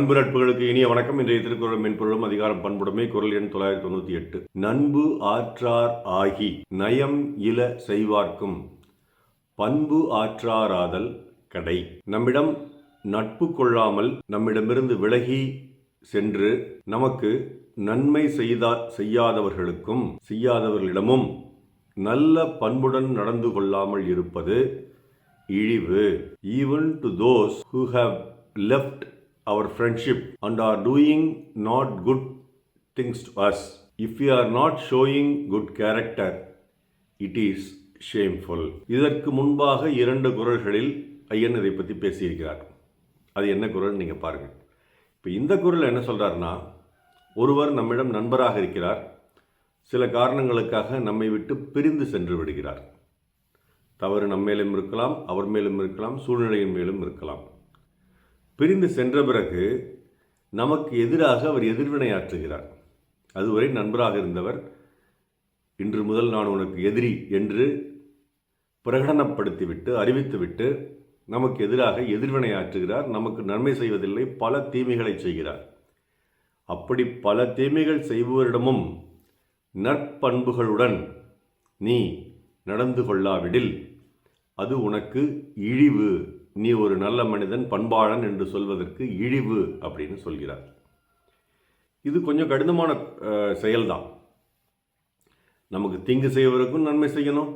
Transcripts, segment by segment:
அன்பு நட்புகளுக்கு இனிய வணக்கம். இன்றைய திருக்குறள் மென்பொருளும் அதிகாரம் பண்புடைமை. குரல் எண் தொள்ளாயிரத்தி தொண்ணூற்றி எட்டு. நண்பு ஆற்றார் ஆகி நயம் இல செய்வார்க்கும். பண்பு ஆற்றாராதல் கடை. நம்மிடம் நட்பு கொள்ளாமல் நம்மிடமிருந்து விலகி சென்று நமக்கு நன்மை செய்தா செய்யாதவர்களுக்கும் செய்யாதவர்களிடமும் நல்ல பண்புடன் நடந்து கொள்ளாமல் இருப்பது இழிவு. Even to those who have left our friendship and are doing not good things to us. If we are not showing good character it is shameful. இதற்கு முன்பாக இரண்டு குரல்களில் ஐயன் இதை பற்றி பேசியிருக்கிறார். அது என்ன குரல் நீங்கள் பாருங்கள் இப்போ இந்த குரல் என்ன சொல்கிறாருன்னா ஒருவர் நம்மிடம் நண்பராக இருக்கிறார். சில காரணங்களுக்காக நம்மை விட்டு பிரிந்து சென்று விடுகிறார். தவறு நம்ம மேலும் இருக்கலாம் அவர் மேலும் இருக்கலாம் சூழ்நிலையின் மேலும் இருக்கலாம். பிரிந்து சென்ற பிறகு நமக்கு எதிராக அவர் எதிர்வினையாற்றுகிறார் அதுவரை நண்பராக இருந்தவர் இன்று முதல் நான் உனக்கு எதிரி என்று பிரகடனப்படுத்திவிட்டு அறிவித்துவிட்டு நமக்கு எதிராக எதிர்வினையாற்றுகிறார் நமக்கு நன்மை செய்வதில்லை பல தீமைகளை செய்கிறார். அப்படி பல தீமைகள் செய்பவரிடமும் நற்பண்புகளுடன் நீ நடந்து கொள்ளாவிடில் அது உனக்கு இழிவு. நீ ஒரு நல்ல மனிதன் பண்பாளன் என்று சொல்வதற்கு இழிவு அப்படின்னு சொல்கிறார். இது கொஞ்சம் கடினமான செயல்தான். நமக்கு தீங்கு செய்வதற்கும் நன்மை செய்யணும்.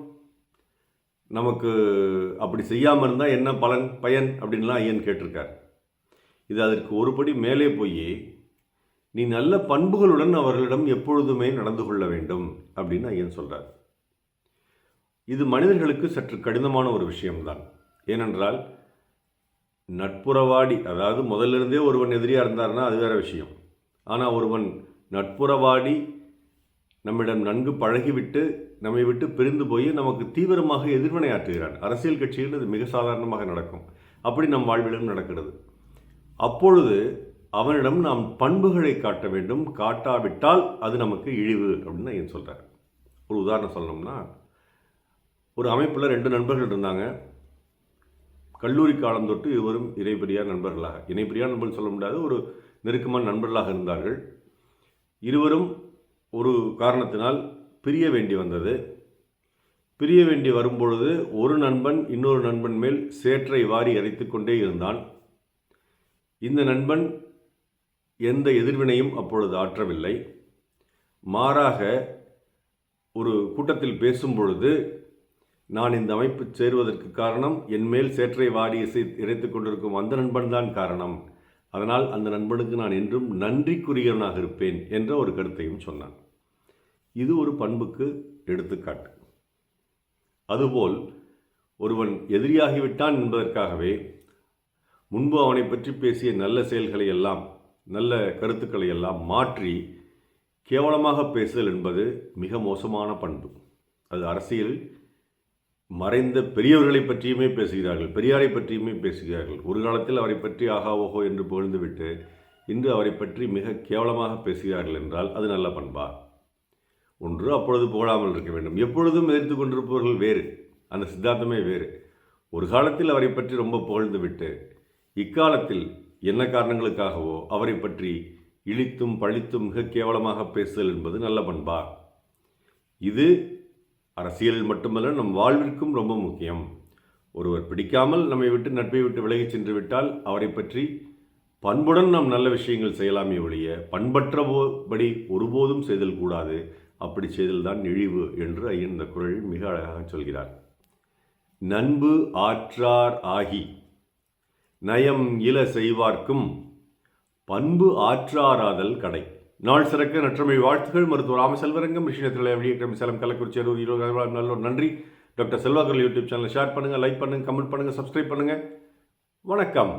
நமக்கு அப்படி செய்யாமல் இருந்தால் என்ன பலன் பயன் அப்படின்லாம் ஐயன் கேட்டிருக்கார். இது அதற்கு ஒருபடி மேலே போய் நீ நல்ல பண்புகளுடன் அவர்களிடம் எப்பொழுதுமே நடந்து கொள்ள வேண்டும் அப்படின்னு ஐயன் சொல்கிறார் இது மனிதர்களுக்கு சற்று கடினமான ஒரு விஷயம்தான். ஏனென்றால் நட்புறவாடி அதாவது முதல்லிருந்தே ஒருவன் எதிரியாக இருந்தார்னா அது வேற விஷயம். ஆனால் ஒருவன் நட்புறவாடி நம்மிடம் நன்கு பழகிவிட்டு நம்மை விட்டு பிரிந்து போய் நமக்கு தீவிரமாக எதிர்வினையாற்றுகிறான் அரசியல் கட்சியில் இது மிக சாதாரணமாக நடக்கும். அப்படி நம் வாழ்விலும் நடக்கிறது. அப்பொழுது அவனிடம் நாம் பண்புகளை காட்ட வேண்டும். காட்டாவிட்டால் அது நமக்கு இழிவு அப்படின்னு என் சொல்கிறார் ஒரு உதாரணம் சொல்லணும்னா ஒரு அமைப்பில் ரெண்டு நண்பர்கள் இருந்தாங்க. கல்லூரி காலம் தொட்டு இருவரும் இணைப்பிரியார் நண்பர்களாக இணைப்பிரியார் நண்பர்கள் சொல்ல முடியாது ஒரு நெருக்கமான நண்பர்களாக இருந்தார்கள். இருவரும் ஒரு காரணத்தினால் பிரிய வேண்டி வந்தது. பிரிய வேண்டி வரும்பொழுது ஒரு நண்பன் இன்னொரு நண்பன் மேல் சேற்றை வாரி அரைத்து கொண்டே இருந்தான். இந்த நண்பன் எந்த எதிர்வினையும் அப்பொழுது ஆற்றவில்லை. மாறாக ஒரு கூட்டத்தில் பேசும் பொழுது நான் இந்த அமைப்பு சேருவதற்கு காரணம் என் மேல் சேற்றை வாடி இசை இறைத்துக் கொண்டிருக்கும் அந்த நண்பன் தான் காரணம். அதனால் அந்த நண்பனுக்கு நான் என்றும் நன்றிக்குரியவனாக இருப்பேன் என்ற ஒரு கருத்தையும் சொன்னான். இது ஒரு பண்புக்கு எடுத்துக்காட்டு. அதுபோல் ஒருவன் எதிரியாகிவிட்டான் என்பதற்காகவே முன்பு அவனை பற்றி பேசிய நல்ல செயல்களை எல்லாம் நல்ல கருத்துக்களை எல்லாம் மாற்றி கேவலமாக பேசுதல் என்பது மிக மோசமான பண்பு. அது அரசியல் மறைந்த பெரியவர்களை பற்றியுமே பேசுகிறார்கள் பெரியாரை பற்றியுமே பேசுகிறார்கள். ஒரு காலத்தில் அவரை பற்றி ஆகா ஓஹோ என்று புகழ்ந்துவிட்டு இன்று அவரை பற்றி மிக கேவலமாக பேசுகிறார்கள் என்றால் அது நல்ல பண்பா? ஒன்று அப்பொழுது புகழாமல் இருக்க வேண்டும். எப்பொழுதும் எதிர்த்து கொண்டிருப்பவர்கள் வேறு அந்த சித்தாந்தமே வேறு. ஒரு காலத்தில் அவரை பற்றி ரொம்ப புகழ்ந்து விட்டு இக்காலத்தில் என்ன காரணங்களுக்காகவோ அவரை பற்றி இழித்தும் பழித்தும் மிக கேவலமாக பேசுதல் என்பது நல்ல பண்பா? இது அரசியலில் மட்டுமல்ல நம் வாழ்விற்கும் ரொம்ப முக்கியம். ஒருவர் பிடிக்காமல் நம்மை விட்டு நட்பை விட்டு விலகிச் சென்று விட்டால் அவரை பற்றி பண்புடன் நாம் நல்ல விஷயங்கள் செய்யலாமே ஒழிய பண்பற்றபடி ஒருபோதும் செய்தல் கூடாது. அப்படி செய்தல்தான் இழிவு என்று ஐயன் இந்த குரலில் மிக அழகாக சொல்கிறார். நண்பு ஆற்றார் ஆகி நயம் இல செய்வார்க்கும் பண்பு ஆற்றாராதல் கடை. நாள் சிறக்க நற்றமை வாழ்த்துகள். மருத்துவர் ராமசெல்வரங்கம் விஷயத்தில் வெளியிட்ட சேலம் கள்ளக்குறிச்சி அறுபது இருபது நல்ல ஒரு நன்றி. டாக்டர் செல்வாக்கர் யூடியூப் சேனலை ஷேர் பண்ணுங்கள் லைக் பண்ணுங்கள் கமெண்ட் பண்ணுங்கள் சப்ஸ்கிரைப் பண்ணுங்கள் வணக்கம்.